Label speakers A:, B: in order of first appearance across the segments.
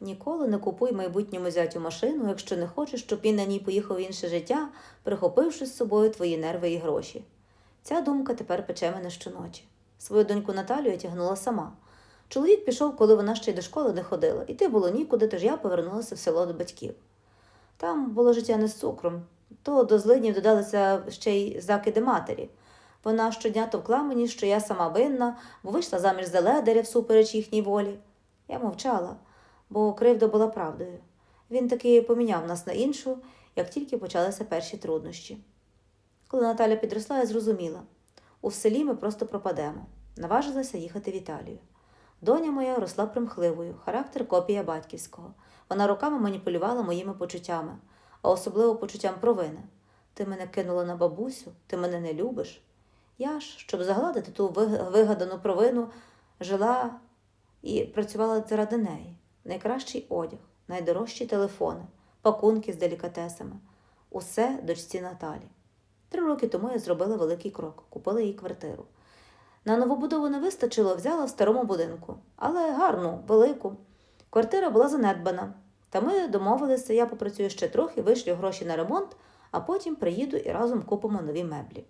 A: Ніколи не купуй майбутньому зятю машину, якщо не хочеш, щоб він на ній поїхав в інше життя, прихопивши з собою твої нерви і гроші. Ця думка тепер пече мене щоночі. Свою доньку Наталю я тягнула сама. Чоловік пішов, коли вона ще й до школи не ходила, іти було нікуди, тож я повернулася в село до батьків. Там було життя не з цукром, то до злиднів додалися ще й закиди матері. Вона щодня товкла мені, що я сама винна, бо вийшла заміж за ледаря всупереч їхній волі. Я мовчала, бо кривда була правдою. Він таки поміняв нас на іншу, як тільки почалися перші труднощі. Коли Наталя підросла, я зрозуміла у селі ми просто пропадемо. Наважилася їхати в Італію. Доня моя росла примхливою, характер копія батьківського. Вона роками маніпулювала моїми почуттями, а особливо почуттям провини. Ти мене кинула на бабусю, ти мене не любиш. Я ж, щоб загладити ту вигадану провину, жила і працювала заради неї. Найкращий одяг, найдорожчі телефони, пакунки з делікатесами. Усе дочці Наталі. Три роки тому я зробила великий крок, купила їй квартиру. На новобудову не вистачило, взяла в старому будинку, але гарну, велику. Квартира була занедбана. Та ми домовилися, я попрацюю ще трохи, вишлю гроші на ремонт, а потім приїду і разом купимо нові меблі.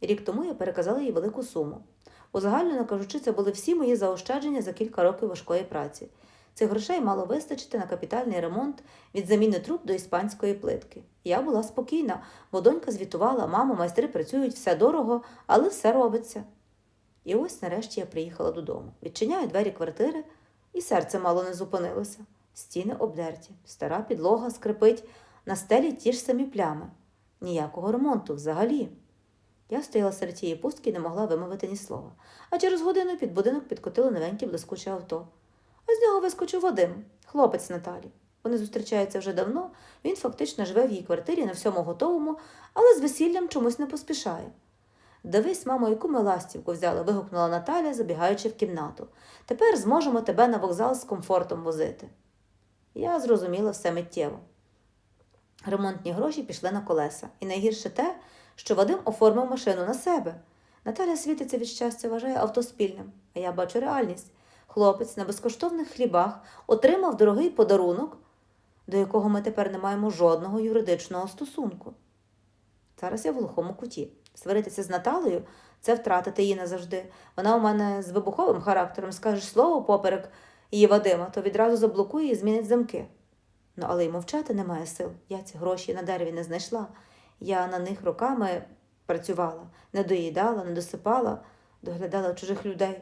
A: Рік тому я переказала їй велику суму. Узагальнено кажучи, це були всі мої заощадження за кілька років важкої праці. Цих грошей мало вистачити на капітальний ремонт від заміни труб до іспанської плитки. Я була спокійна, бо донька звітувала, мамо, майстри працюють, все дорого, але все робиться. І ось нарешті я приїхала додому. Відчиняю двері квартири, і серце мало не зупинилося. Стіни обдерті, стара підлога скрипить, на стелі ті ж самі плями. Ніякого ремонту взагалі. Я стояла серед тієї пустки і не могла вимовити ні слова. А через годину під будинок підкотило новеньке блискуче авто. А з нього вискочив Вадим, хлопець Наталі. Вони зустрічаються вже давно, він фактично живе в її квартирі на всьому готовому, але з весіллям чомусь не поспішає. Дивись, мамо, яку ми ластівку взяли, вигукнула Наталя, забігаючи в кімнату. Тепер зможемо тебе на вокзал з комфортом возити. Я зрозуміла все миттєво. Ремонтні гроші пішли на колеса. І найгірше те, що Вадим оформив машину на себе. Наталя світиться від щастя, вважає авто спільним, а я бачу реальність. Хлопець на безкоштовних хлібах отримав дорогий подарунок, до якого ми тепер не маємо жодного юридичного стосунку. Зараз я в глухому куті. Сваритися з Наталею це втратити її назавжди. Вона у мене з вибуховим характером, скажеш слово поперек її Вадима, то відразу заблокує і змінить замки. Ну, але й мовчати немає сил. Я ці гроші на дереві не знайшла. Я на них роками працювала, не доїдала, не досипала, доглядала чужих людей.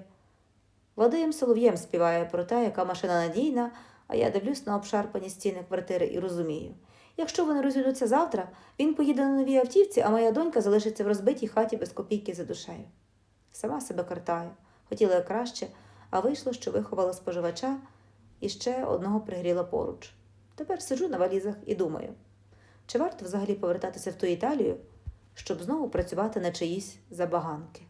A: Вадим солов'єм співає про те, яка машина надійна, а я дивлюсь на обшарпані стіни квартири і розумію. Якщо вони розійдуться завтра, він поїде на новій автівці, а моя донька залишиться в розбитій хаті без копійки за душею. Сама себе картаю. Хотіла я краще, а вийшло, що виховала споживача і ще одного пригріла поруч. Тепер сиджу на валізах і думаю, чи варто взагалі повертатися в ту Італію, щоб знову працювати на чиїсь забаганки.